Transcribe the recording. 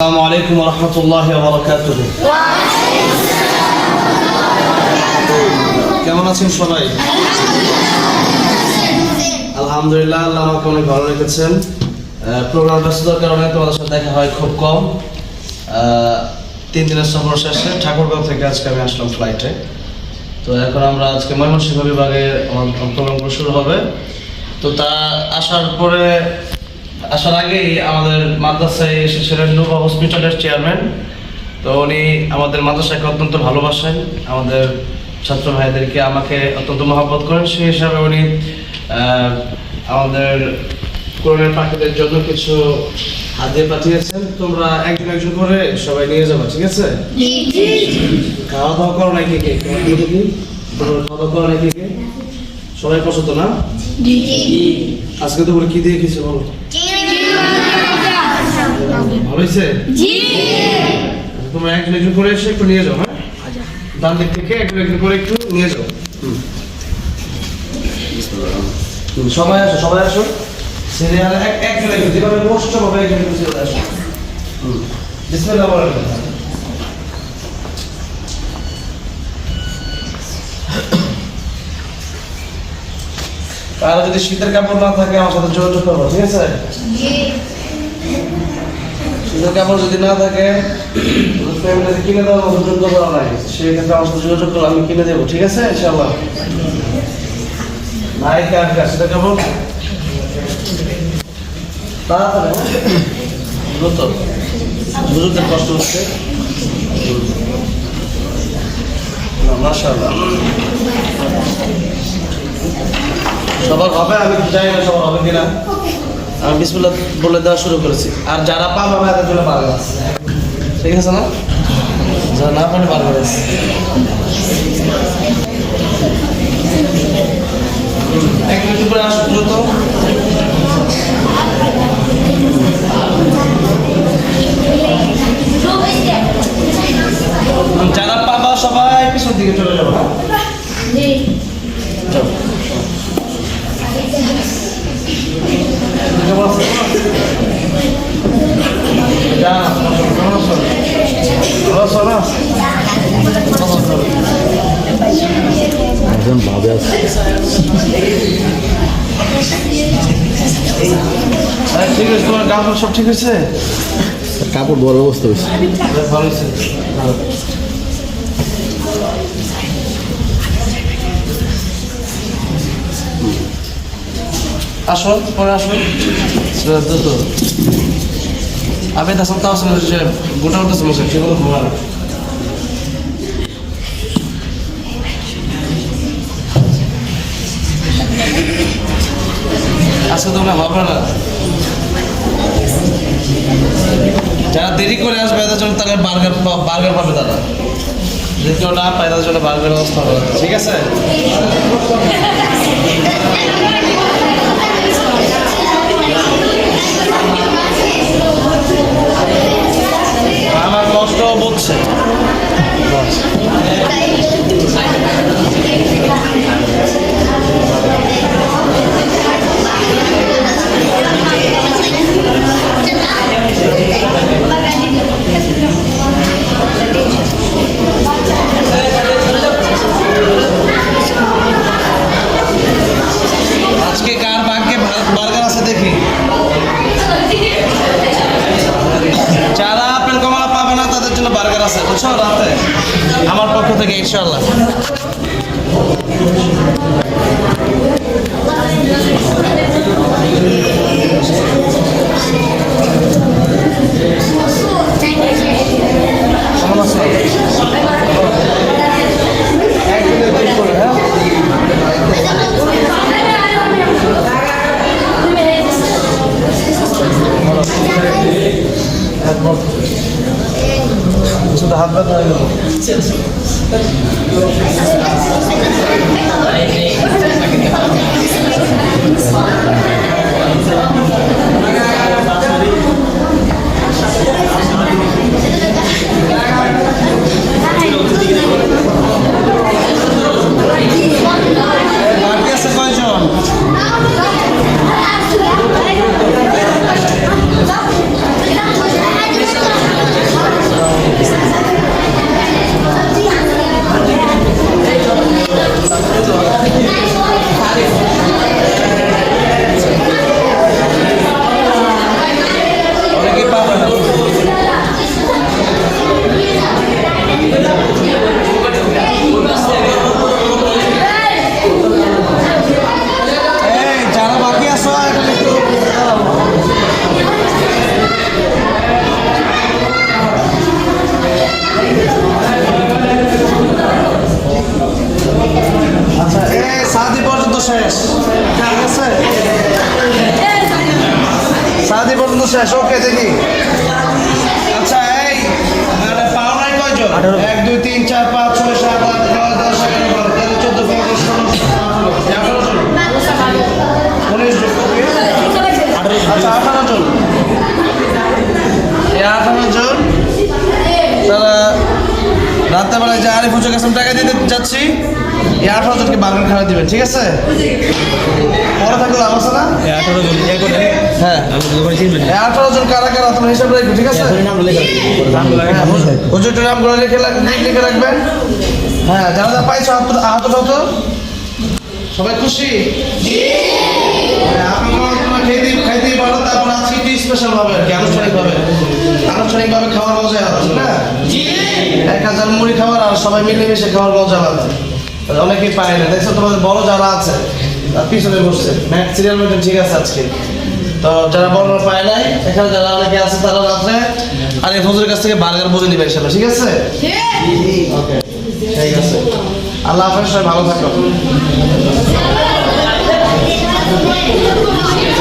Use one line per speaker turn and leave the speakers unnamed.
السلام عليكم ورحمة الله وبركاته কেমন আছেন সবাই আলহামদুলিল্লাহ আমাকে অনেক ভালো রেখেছেন প্রোগ্রাম ব্যস্ততার কারণে তোমাদের সাথে দেখা হয় খুব কম তিন দিনের সফর শেষে ঠাকুরগাঁও থেকে আজকে আমি আসলাম ফ্লাইটে তো এখন আমরা আজকে ময়মনসিংহ বিভাগে আমার শুরু হবে তো তা আসার পরে আসার আগেই আমাদের মাদ্রাসায় এসেছিলেন নুবা হসপিটালের চেয়ারম্যান তো উনি আমাদের মাদ্রাসাকে অত্যন্ত ভালোবাসেন আমাদের ছাত্র ভাইদেরকে আমাকে অত্যন্ত মহাব্বত করেন সেই হিসাবে উনি আমাদের করোনার পাখিদের জন্য কিছু হাতে পাঠিয়েছেন তোমরা একজন একজন করে সবাই নিয়ে যাবো ঠিক আছে খাওয়া দাওয়া করো নাকি কে খাওয়া দাওয়া করো নাকি কে সবাই পছন্দ না আজকে তোমরা কি দিয়ে খেয়েছো বলো ভালো একটু নিয়ে যাও
হ্যাঁ
থেকে করে একটু নিয়ে যাও সবাই আসো সবাই আসো সিরিয়াল এক একজন যেভাবে কষ্ট হবে একজন একজন চলে আসো বিসমিল্লাহ বলেন কারো যদি শীতের কাপড় না থাকে আমার সাথে যোগাযোগ করবো ঠিক আছে কিন্তু যদি না থাকে কিনে দেওয়া মতো করা নাই সেক্ষেত্রে আমার সাথে যোগাযোগ করলে আমি কিনে দেবো ঠিক আছে ইনশাল্লাহ নাই কার কাছে কাপড় বুঝতে মাশাআল্লাহ সবার হবে আমি জানি না সবার হবে কিনা আমি বিসমুল্লাহ বলে দেওয়া শুরু করেছি আর যারা পাবে আমি এত জন্য পারবে ঠিক আছে না যারা না পারে পারবে এক উপরে আসুন দ্রুত একজন ভাবে আছে ঠিক আছে তোমার কাপড় সব ঠিক আছে
কাপড় বড় অবস্থা হয়েছে
ভালো হয়েছে আসো পরে আসো দ্রুত Abi da są tałsy na życie, górę to zmuszę, czy go odwołano. আজকে তোমরা ভাবো না যারা দেরি করে আসবে এদের জন্য তারা বার্গার বার্গার পাবে তারা যদি কেউ না পায় তাদের জন্য বার্গার ব্যবস্থা হবে ঠিক আছে কথাও বলছে আছে বুঝছো রাতে আমার পক্ষ থেকে ইনশাল্লাহ Thank you. habang ano. শেষ ওকে দেখি আচ্ছা এই পাও নাই কয়জন এক দুই তিন চার পাঁচ ছয় সাত আট নয় দশ এগারো বারো তেরো চোদ্দ পনেরো ষোলো আঠারো জন উনিশ জন আচ্ছা আঠারো জন এই আঠারো জন তারা রাত্রেবেলায় যে আরিফ হুজুর কাছে টাকা যাচ্ছি এই বাগান খারাপ দিবেন ঠিক আছে হ্যাঁ কারা কারা তোমার হিসাব রাখবে ঠিক আছে নাম করে হ্যাঁ, লিখে রাখবেন হ্যাঁ যারা যা পাইছো আহত আহত সবাই খুশি খেতে খাইতেই পারো তারপর আজকে স্পেশাল ভাবে আর কি আনুষ্ঠানিক ভাবে আনুষ্ঠানিক ভাবে খাওয়ার মজাই আছে না এক হাজার মুড়ি খাওয়ার আর সবাই মিলেমিশে খাওয়ার মজা পাচ্ছে অনেকেই পায় না দেখছো তোমাদের বড় যারা আছে তার পিছনে বসছে ম্যাথ সিরিয়াল মধ্যে ঠিক আছে আজকে তো যারা বড় পায় নাই এখানে যারা অনেকে আছে তারা রাত্রে আর এই ফজরের কাছ থেকে বার্গার বুঝে নিবে ইনশাল্লাহ ঠিক আছে ওকে ঠিক আছে আল্লাহ হাফেজ সবাই ভালো থাকো